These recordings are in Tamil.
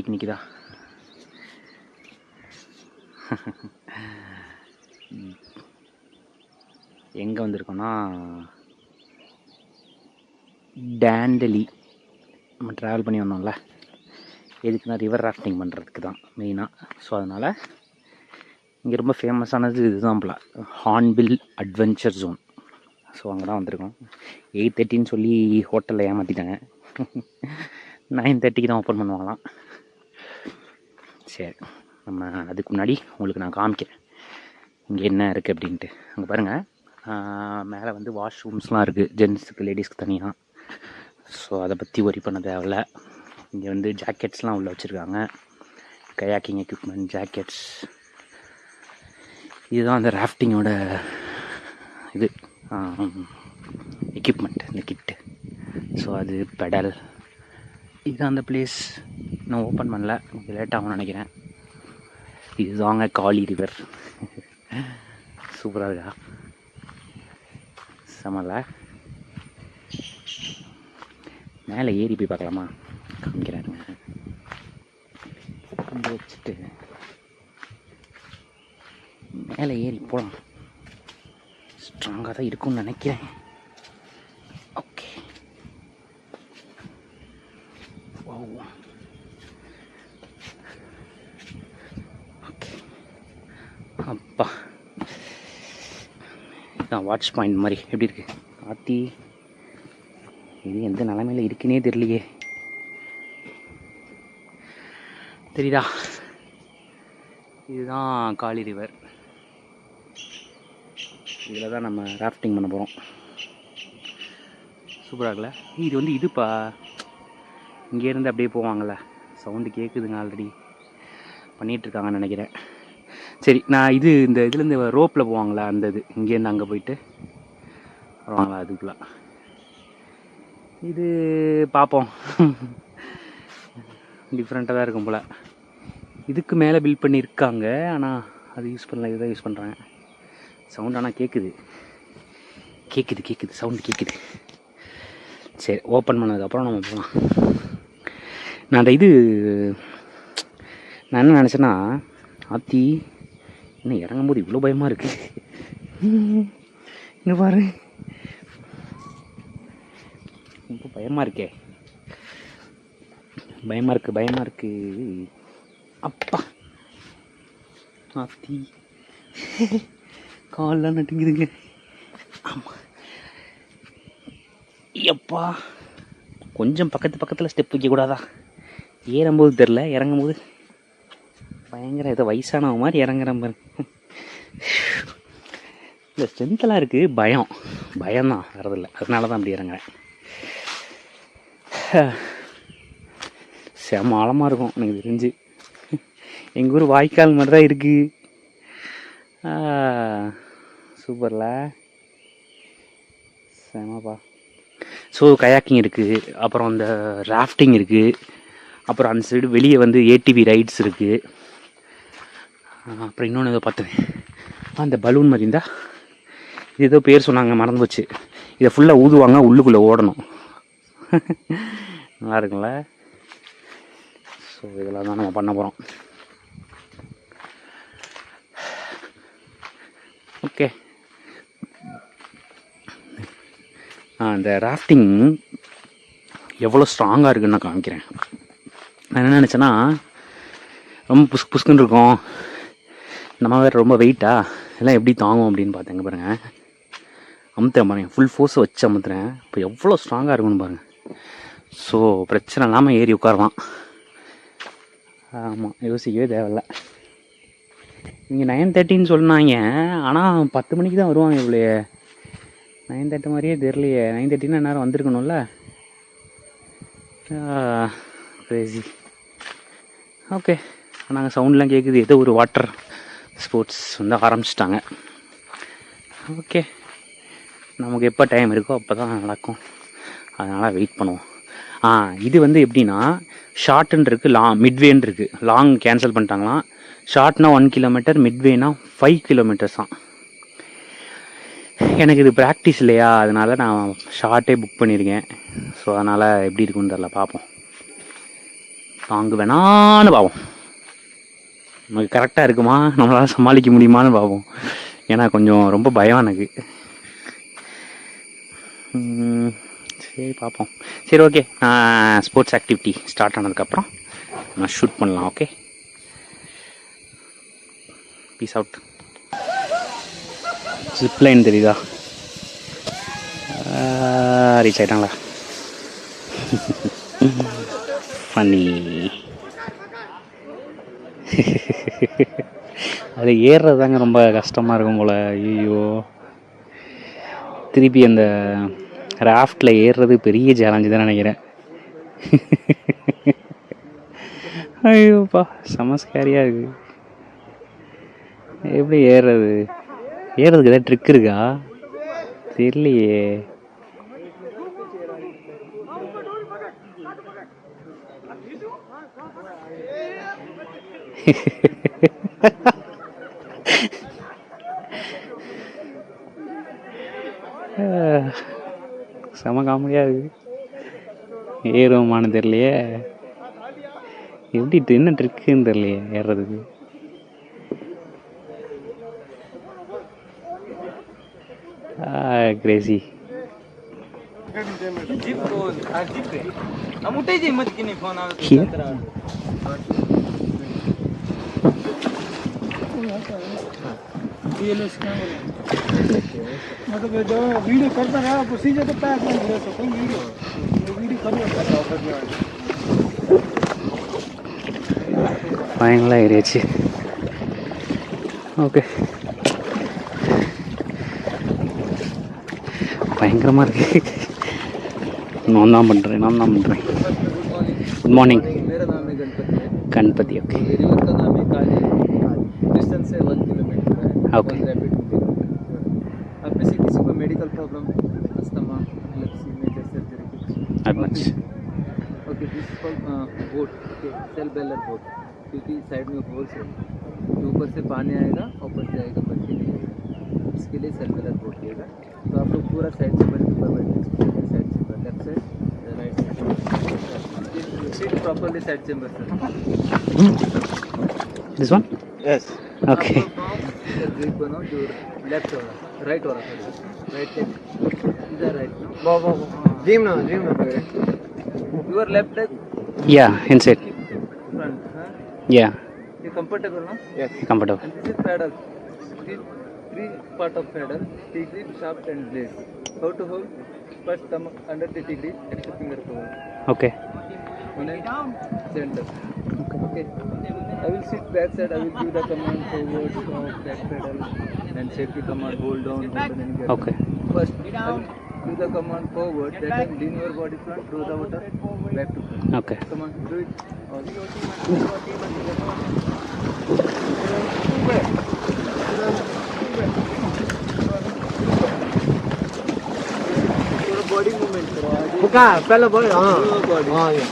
பைக் நிற்குதா எங்கே வந்திருக்கோன்னா டேண்டலி. நம்ம ட்ராவல் பண்ணி வந்தோம்ல. எதுக்குன்னா ரிவர் ராஃப்டிங் பண்ணுறதுக்கு தான் மெயினாக ஸோ அதனால் இங்கே ரொம்ப ஃபேமஸானது இதுதான் போல. ஹார்ன்பில் அட்வென்ச்சர் ஜோன் ஸோ அங்கே தான் வந்திருக்கோம் எயிட் தேர்ட்டின்னு சொல்லி ஹோட்டலில் ஏமாற்றிட்டாங்க நைன் தேர்ட்டிக்கு தான் ஓப்பன் பண்ணுவாங்களாம். சரி நம்ம அதுக்கு முன்னாடி உங்களுக்கு நான் காமிக்கிறேன். இங்கே என்ன இருக்குது அப்படின்ட்டு. அங்கே பாருங்கள் மேலே வந்து வாஷ்ரூம்ஸ்லாம் இருக்குது ஜென்ஸுக்கு லேடிஸ்க்கு தனியாக ஸோ அதை பற்றி ஒரி பண்ண தேவையில்ல. இங்கே வந்து ஜாக்கெட்ஸ்லாம் உள்ளே வச்சுருக்காங்க. கயாக்கிங் எக்யூப்மெண்ட் ஜாக்கெட்ஸ் இதுதான் அந்த ராஃப்டிங்கோட இது. எக்யூப்மெண்ட் இந்த கிட்டு ஸோ அது பெடல் இதுதான் அந்த பிளேஸ் நான் ஓப்பன் பண்ணல. கொஞ்சம் லேட் ஆகும்னு நினைக்கிறேன். இதுதாங்க காளி ரிவர் சூப்பராக இருக்கா? செமல மேலே ஏறி போய் பார்க்கலாமா? காமிக்கிறாருங்க. வச்சுட்டு மேலே ஏறி போகலாம் ஸ்ட்ராங்காக தான் இருக்கும்னு நினைக்கிறேன் ஓகே ஓகே அப்பா அதான் வாட்ச் பாயிண்ட் மாதிரி. எப்படி இருக்கு? ஆத்தி இது எந்த நிலமையில இருக்குன்னே தெரியலையே. தெரியுதா? இதுதான் காளி ரிவர் இதில் தான் நம்ம ராஃப்டிங் பண்ண போகிறோம் சூப்பராக இருக்குல்ல? இது வந்து இதுப்பா. இங்கேருந்து அப்படியே போவாங்கள்ல சவுண்டு கேட்குதுங்க ஆல்ரெடி பண்ணிகிட்ருக்காங்கன்னு நினைக்கிறேன். சரி நான் இது இந்த இதுலேருந்து ரோப்பில் போவாங்களா? அந்த இது. இங்கேருந்து அங்கே போயிட்டு வருவாங்களா அதுக்குள்ளே. இது பார்ப்போம். டிஃப்ரெண்ட்டாக தான் இருக்கும் போல். இதுக்கு மேலே பில்ட் பண்ணியிருக்காங்க. ஆனால் அது யூஸ் பண்ணல. இதுதான் யூஸ் பண்ணுறாங்க சவுண்ட் ஆனால் கேட்குது கேட்குது கேட்குது சவுண்டு கேட்குது சரி ஓப்பன் பண்ணதுக்கப்புறம் நம்ம போகலாம் நான் அந்த இது நான் என்ன நினச்சேன்னா ஆத்தி இன்னும் இறங்கும்போது இவ்வளோ பயமாக இருக்கு? இங்கே பாரு. ரொம்ப பயமாக இருக்கே. பயமாக இருக்கு பயமாக இருக்கு. அப்பா. ஆத்தி. கால்லாம் நட்டுங்குதுங்க ஆமாம் எப்பா. கொஞ்சம் பக்கத்து பக்கத்தில் ஸ்டெப் வைக்கக்கூடாதா ஏறும்போது தெரில இறங்கும்போது பயங்கர இதை வயசானவ மாதிரி இறங்குற மாதிரி. இந்த ஸ்ட்ரென்த்தெல்லாம் இருக்குது பயம். பயம்தான் வரதில்லை அதனால தான் அப்படி இறங்குறேன். செம ஆழமாக இருக்கும் எனக்கு தெரிஞ்சு. எங்கள் ஊர் வாய்க்கால் மாதிரி தான் இருக்குது சூப்பரில். செமப்பா. ஸோ கயாக்கிங் இருக்குது அப்புறம் அந்த ராஃப்டிங் இருக்குது அப்புறம் அந்த சைடு வெளியே வந்து ஏடிவி ரைட்ஸ் இருக்குது அப்புறம் இன்னொன்று ஏதோ பார்த்தேன். அந்த பலூன் மாதிரி இருந்தால் இது ஏதோ பேர் சொன்னாங்க மறந்து போச்சு இதை ஃபுல்லாக ஊதுவாங்க உள்ளுக்குள்ளே ஓடணும். நல்லா இருக்குங்கள ஸோ இதெல்லாம் தான் நம்ம பண்ண போகிறோம் ஓகே அந்த ராஃப்டிங் எவ்வளோ ஸ்ட்ராங்காக இருக்குன்னு நான் காமிக்கிறேன். நான் என்ன நினச்சேன்னா ரொம்ப புஸ் புஸ்குன்னு இருக்கும். நம்ம வேறு ரொம்ப வெயிட்டா எல்லாம் எப்படி தாங்கும் அப்படின்னு பார்த்தேங்க பாருங்கள் அமுத்துறேன் பாருங்க. ஃபுல் ஃபோர்ஸை வச்சு அமுத்துறேன். இப்போ எவ்வளோ ஸ்ட்ராங்காக இருக்குன்னு பாருங்கள் ஸோ பிரச்சனை இல்லாமல் ஏறி உட்காரலாம். ஆமாம் யோசிக்கவே தேவையில்ல. இங்கே நைன் தேர்ட்டின்னு சொன்னாங்க. ஆனால் பத்து மணிக்கு தான் வருவாங்க இவ்வளோ நைன் தேர்ட்டி மாதிரியே தெரியலையே. நைன் தேர்ட்டின்னா நேரம் வந்திருக்கணும்ல. கிரேசி ஓகே நாங்கள் சவுண்ட்லாம் கேட்குது ஏதோ ஒரு வாட்டர் ஸ்போர்ட்ஸ் வந்து ஆரம்பிச்சிட்டாங்க. ஓகே நமக்கு எப்போ டைம் இருக்கோ அப்போ தான் நடக்கும். அதனால் வெயிட் பண்ணுவோம். ஆ இது வந்து எப்படின்னா ஷார்ட்டுன்னு இருக்குது லாங் மிட்வேன்னு இருக்குது லாங் கேன்சல் பண்ணிட்டாங்களாம் ஷார்ட்னா ஒன் கிலோமீட்டர் மிட்வேனா ஃபைவ் கிலோமீட்டர்ஸ் தான் எனக்கு இது ப்ராக்டிஸ் இல்லையா? அதனால் நான் ஷார்ட்டே புக் பண்ணியிருக்கேன் ஸோ அதனால் எப்படி இருக்குன்னு தெரில பார்ப்போம். தாங்கு வேணான்னு பாவம் நமக்கு கரெக்டாக இருக்குமா? நம்மளால் சமாளிக்க முடியுமான்னு பார்ப்போம் ஏன்னா கொஞ்சம் ரொம்ப பயம் எனக்கு. சரி பார்ப்போம் சரி ஓகே நான் ஸ்போர்ட்ஸ் ஆக்டிவிட்டி ஸ்டார்ட் ஆனதுக்கப்புறம் நான் ஷூட் பண்ணலாம் okay peace out zip line தெரியுதா? ரீச் ஆயிட்டாங்களா? ஃபனி அது ஏறுறது தாங்க ரொம்ப கஷ்டமாக இருக்கும் போல். ஐயோ திருப்பி அந்த ராஃப்டில் ஏறுறது பெரிய சேலஞ்சு தான் நினைக்கிறேன். ஐயோப்பா சமஸ்காரியாக இருக்குது எப்படி ஏறுறது ஏறுறதுக்கு ஏதாவது ட்ரிக் இருக்கா? தெரியலையே. செம காமெடியாக இருக்குது ஏறுவமானது தெரியலையே. எப்படி என்ன ட்ரிக்குன்னு தெரியலையே ஏறுறதுக்கு. கிரேசி जीप को जीप पे हम उठे जी मत ಫೋನ್ Here? मतलब जो वीडियो करता रहा प्रोसीजर तो पैक नहीं ले सकते वीडियो वीडियो कर ஃபைனலாக ஏறியாச்சு ஓகே பயங்கரமாக இருக்கு நான் தான் பண்ணுறேன் நான் தான் பண்ணுறேன் குட் மார்னிங் मेरा नाम है गणपति है கணபதி ஓகே kilometre Okay. किसी को medical problem asthma epilepsy major surgery. Okay this is boat okay self bailer boat क्योंकि साइड में होल्स है. तो ऊपर से पानी आएगा ऊपर से आएगा बच्चे नहीं आएगा इसके लिए सेल बेलर बोट लिएगा तो आप लोग पूरा साइड से बने ऊपर बैठे साइड से left side right side seat properly side chamber sir this one yes okay left right right your left yeah inside yeah comfortable comfortable paddle three part of paddle, tea grip, shaft and blade. How to hold? First thumb under the tea grip, extra finger to. Okay. One center. Okay. okay. I will sit back side I will give the command forward stop back pedal and safety command hold down hold down and get Okay. down. first I will give the command forward that time lean your body front through the water back to front okay come on do it all body movement करो आगे बुका पहले बोल हाँ बॉडी हाँ ये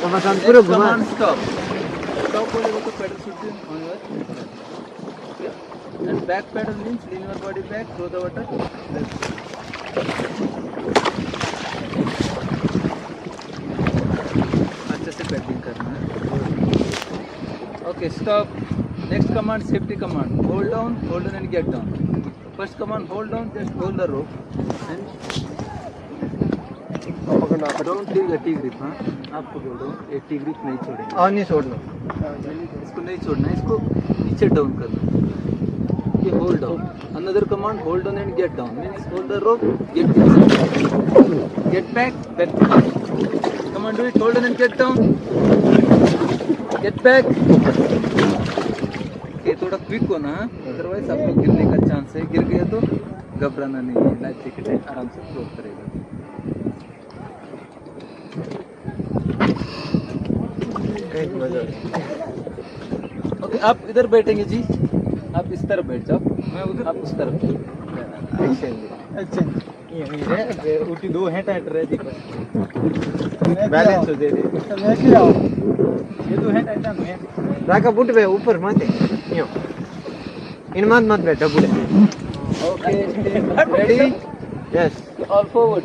तो बस हम पूरे घुमा command stop बोलेगा तो pedal should be on your okay. and back pedal means lean your body back throw the water. अच्छे से पैडिंग करना है okay stop next command safety command hold down hold down and get down first command hold down just hold the rope and don't leave the T grip हाँ? आपको बोल रहा हूँ ये टी ग्रिप नहीं छोड़ेंगे। और नहीं छोड़ना इसको नहीं छोड़ना इसको नीचे डाउन करना ये hold down another command hold down and get down means hold the rope get get back back command do it hold down and get down get back ये थोड़ा क्विक हो? ना अदरवाइज़ आपको गिरने का चांस है। गिर गया तो घबराना नहीं है। लाइफ जैकेट है आराम से फ्लोट करेगा। ओके आप इधर बैठेंगे जी। आप इस तरफ़ बैठ जाओ। मैं उधर आप उस तरफ़ अच्छा। ये उठी दो हैं टाइट रह दी बैलेंस हो दे दे ये दो हैं टाइट है राका बुट पे ऊपर मत यो। इन मत मत बैठ बुट okay ready yes all forward